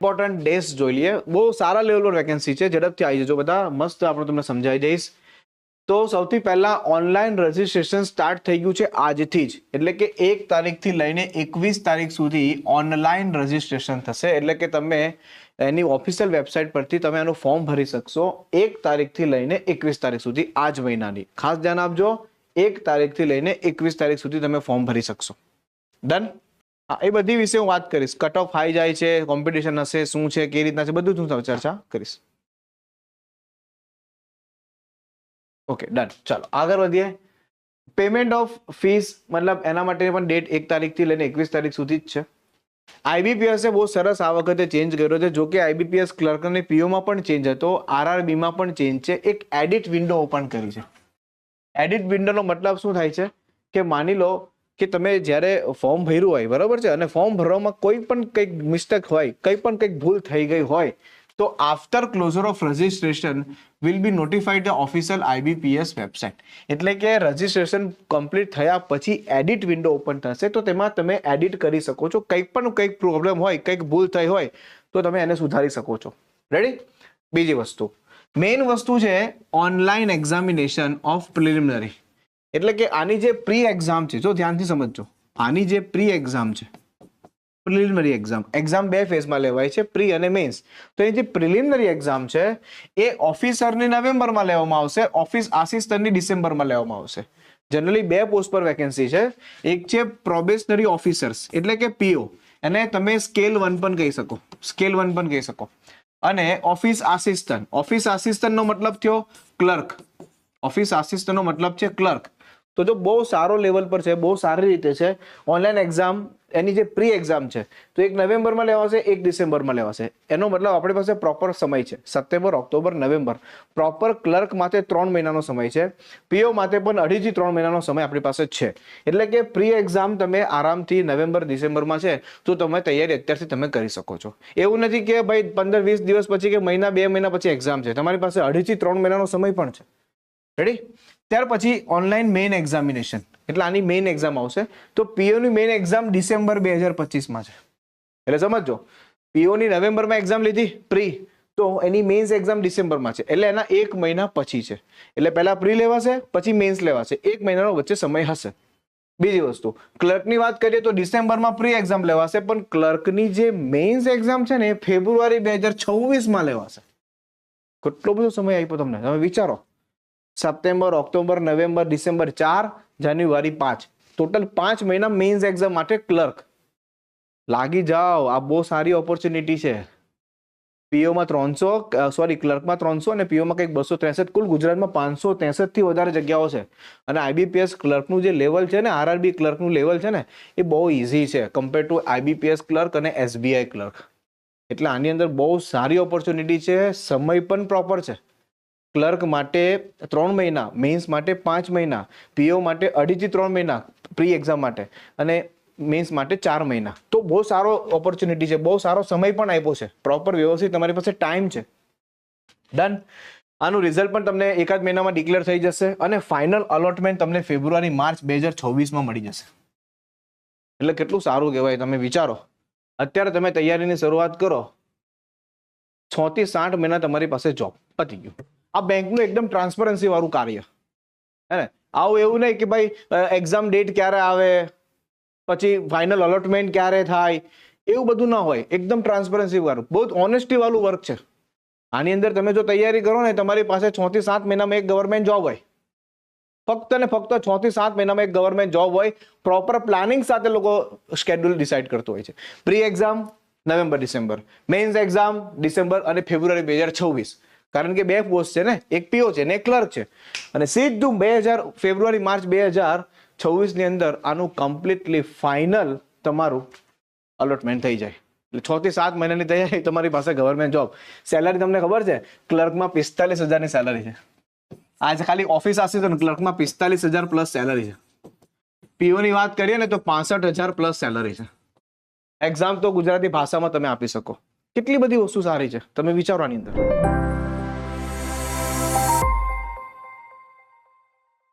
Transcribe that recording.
Important days જોઈ લઈએ. બહુ સારા લેવલ પર વેકેન્સી છે. ઝડપથી આવી જજો બધા. મસ્ત આપણે તમને સમજાવી દઈશ તો સૌથી પહેલા ઓનલાઈન રજિસ્ટ્રેશન સ્ટાર્ટ થઈ ગયું છે આજથી જ. એટલે કે એક તારીખથી લઈને એકવીસ તારીખ સુધી ઓનલાઈન રજિસ્ટ્રેશન થશે. એટલે કે તમે એની ઓફિશિયલ વેબસાઇટ પરથી તમે આનું ફોર્મ ભરી શકશો એક તારીખથી લઈને એકવીસ તારીખ સુધી આ જ મહિનાની. ખાસ ધ્યાન આપજો. એક તારીખથી લઈને એકવીસ તારીખ સુધી તમે ફોર્મ ભરી શકશો. ડન હા, એ બધી વિશે હું વાત કરીશ. કટ ઓફ હાઈ જાય છે કોમ્પિટિશન હશે, શું છે કે રીતના છે, બધું હું ચર્ચા કરીશ. ઓકે ડન ચાલો, આગળ વધીએ. પેમેન્ટ ઓફ ફીસ મતલબ એના માટે પણ ડેટ એક તારીખથી લઈને એકવીસ તારીખ સુધી જ છે. આઈબીપીએસે બહુ સરસ આ વખતે ચેન્જ કર્યો છે. જો કે આઈબીપીએસ ક્લર્ક અને પીઓમાં પણ ચેન્જ હતો. આરઆરબીમાં પણ ચેન્જ છે. એક એડિટ વિન્ડો ઓપન કરી છે. એડિટ વિન્ડોનો મતલબ શું થાય છે? કે માની લો કે તમે જ્યારે ફોર્મ ભર્યું હોય, બરાબર છે? અને ફોર્મ ભરવામાં કોઈ પણ કંઈક મિસ્ટેક હોય, કંઈ પણ કંઈક ભૂલ થઈ ગઈ હોય, તો after closure of registration will be notified the official IBPS website એટલે કે રજિસ્ટ્રેશન કમ્પ્લીટ થયા પછી એડિટ વિન્ડો ઓપન થશે, તો તેમાં તમે એડિટ કરી શકો છો. કંઈક પણ કંઈક પ્રોબ્લેમ હોય, કંઈક ભૂલ થઈ હોય, તો તમે એને સુધારી શકો છો. રેડી બીજી વસ્તુ. મેઇન વસ્તુ છે ઓનલાઈન એક્ઝામિનેશન ઓફ પ્રિલિમિનરી એટલે કે આની જે પ્રી એક્ઝામ છે, જો ધ્યાનથી સમજજો, આની જે પ્રી એક્ઝામ છે પ્રિલિમિનરી એક્ઝામ એક્ઝામ બે ફેઝમાં લેવાય છે પ્રી અને મેન્સ તો એ જે પ્રિલિમિનરી એક્ઝામ છે, એ ઓફિસરની નવેમ્બરમાં લેવામાં આવશે ઓફિસ આસિસ્ટન્ટની ડિસેમ્બરમાં લેવામાં આવશે. જનરલી બે પોસ્ટ પર વેકેન્સી છે, એક છે પ્રોબેશનરી ઓફિસર્સ એટલે કે પીઓ એને તમે સ્કેલ વન પણ કહી શકો સ્કેલ વન પણ કહી શકો. અને ઓફિસ આસિસ્ટન્ટ ઓફિસ આસિસ્ટન્ટનો મતલબ થયો ક્લર્ક ઓફિસ આસિસ્ટન્ટનો મતલબ છે ક્લર્ક તો જો બહુ સારો લેવલ પર છે, બહુ સારી રીતે છે ઓનલાઈન એક્ઝામ એની જે પ્રી એક્ઝામ છે, તો એક નવેમ્બરમાં લેવાશે, એક ડિસેમ્બરમાં લેવાશે. એનો મતલબ આપણી પાસે પ્રોપર સમય છે, September, October, November. Proper clerk માટે ત્રણ મહિનાનો સમય છે પીઓ માટે પણ અઢીથી ત્રણ મહિનાનો સમય આપણી પાસે છે. એટલે કે પ્રી એક્ઝામ તમે આરામથી નવેમ્બર, ડિસેમ્બરમાં છે, તો તમે તૈયારી અત્યારથી તમે કરી શકો છો. એવું નથી કે ભાઈ પંદર, વીસ દિવસ પછી કે મહિના, બે મહિના પછી એક્ઝામ છે. તમારી પાસે અઢીથી ત્રણ મહિનાનો સમય પણ છે. રેડી ત્યાર પછી ઓનલાઈન મેઇન એક્ઝામિનેશન એટલે આની મેઇન એક્ઝામ આવશે. તો પીઓની મેઇન એક્ઝામ ડિસેમ્બર બે હજાર પચીસમાં છે. એટલે સમજો પીઓની નવેમ્બરમાં એક્ઝામ લીધી પ્રી તો એની મેઇન્સ એક્ઝામ ડિસેમ્બરમાં છે. એટલે એના એક મહિના પછી છે. એટલે પહેલા પ્રી લેવાશે, પછી મેઇન્સ લેવાશે. એક મહિનાનો વચ્ચે સમય હશે. બીજી વસ્તુ ક્લર્કની વાત કરીએ તો ડિસેમ્બરમાં પ્રી એક્ઝામ લેવાશે, પણ ક્લર્કની જે મેઇન્સ એક્ઝામ છે ને એ ફેબ્રુઆરી બે હજાર છવ્વીસમાં લેવાશે. કેટલો બધો સમય આપ્યો તમને? તમે વિચારો. સપ્ટેમ્બર, ઓક્ટોબર, નવેમ્બર, ડિસેમ્બર, ચાર, જાન્યુઆરી, પાંચ. ટોટલ પાંચ મહિના મેઇન્સ એક્ઝામ માટે ક્લર્ક લાગી જાઓ, આ બહુ સારી ઓપોર્ચ્યુનિટી છે. પીઓમાં ત્રણસો સોરી ક્લર્કમાં ત્રણસો અને પીઓમાં કંઈક બસો ત્રેસઠ. કુલ ગુજરાતમાં પાંચસો ત્રેસઠથી વધારે જગ્યાઓ છે. અને આઈબીપીએસ ક્લર્કનું જે લેવલ છે ને આરઆરબી ક્લર્કનું લેવલ છે ને, એ બહુ ઇઝી છે કમ્પેર ટુ આઈબીપીએસ ક્લર્ક અને એસબીઆઈ ક્લર્ક એટલે આની અંદર બહુ સારી ઓપોર્ચ્યુનિટી છે, સમય પણ પ્રોપર છે. ક્લર્ક માટે ત્રણ મહિના મેન્સ માટે પાંચ મહિના, પીઓ માટે અઢીથી ત્રણ મહિના પ્રી એક્ઝામ માટે અને મેન્સ માટે ચાર મહિના. તો બહુ સારો ઓપોર્ચ્યુનિટી છે, બહુ સારો સમય પણ આપ્યો છે. પ્રોપર વ્યવસ્થિત તમારી પાસે ટાઈમ છે. ડન આનું રિઝલ્ટ પણ તમને એકાદ મહિનામાં ડિક્લેર થઈ જશે અને ફાઇનલ અલોટમેન્ટ તમને ફેબ્રુઆરી માર્ચ બે હજાર છવ્વીસમાં મળી જશે. એટલે કેટલું સારું કહેવાય, તમે વિચારો. અત્યારે તમે તૈયારીની શરૂઆત કરો. છ થી સાઠ મહિના તમારી પાસે જોબ પતી ગયું. આ બેંકનું એકદમ ટ્રાન્સપરન્સી વાળું કાર્ય. હે ને? આવું એવું નહીં કે ભાઈ એક્ઝામ ડેટ ક્યારે આવે, પછી ફાઇનલ અલોટમેન્ટ ક્યારે થાય, એવું બધું ના હોય. એકદમ ટ્રાન્સપરન્સી વાળું. બહુ ઓનેસ્ટી વાળું વર્ક છે. આની અંદર તમે જો તૈયારી કરો ને, તમારી પાસે છ થી સાત મહિનામાં એક ગવર્મેન્ટ જોબ હોય. ફક્ત ને ફક્ત છ થી સાત મહિનામાં એક ગવર્મેન્ટ જોબ હોય પ્રોપર પ્લાનિંગ સાથે લોકો સ્કેડ્યુલ ડિસાઇડ કરતો હોય છે. Pre exam November December mains exam December અને ફેબ્રુઆરી બે હજાર છવ્વીસ. કારણ કે બે પોસ્ટ છે ને, એક પીઓ છે ને, એક ક્લર્ક છે. અને સીધું બે હજાર ફેબ્રુઆરી, માર્ચ બે હજાર છવ્વીસની અંદર આનું કમ્પ્લીટલી ફાઇનલ તમારું અલોટમેન્ટ થઈ જાય. એટલે છ થી સાત મહિનાની તૈયારી, તમારી પાસે ગવર્મેન્ટ જોબ સેલરી તમને ખબર છે? ક્લર્કમાં પિસ્તાલીસ હજારની સેલરી છે. આજે ખાલી ઓફિસ આસિસ્ટન્ટ ક્લર્કમાં પિસ્તાલીસ હજાર પ્લસ સેલરી છે. પીઓની વાત કરીએ ને, તો પાસઠ હજાર પ્લસ સેલરી છે. એક્ઝામ તો ગુજરાતી ભાષામાં તમે આપી શકો. કેટલી બધી વસ્તુ સારી છે, તમે વિચારો આની અંદર.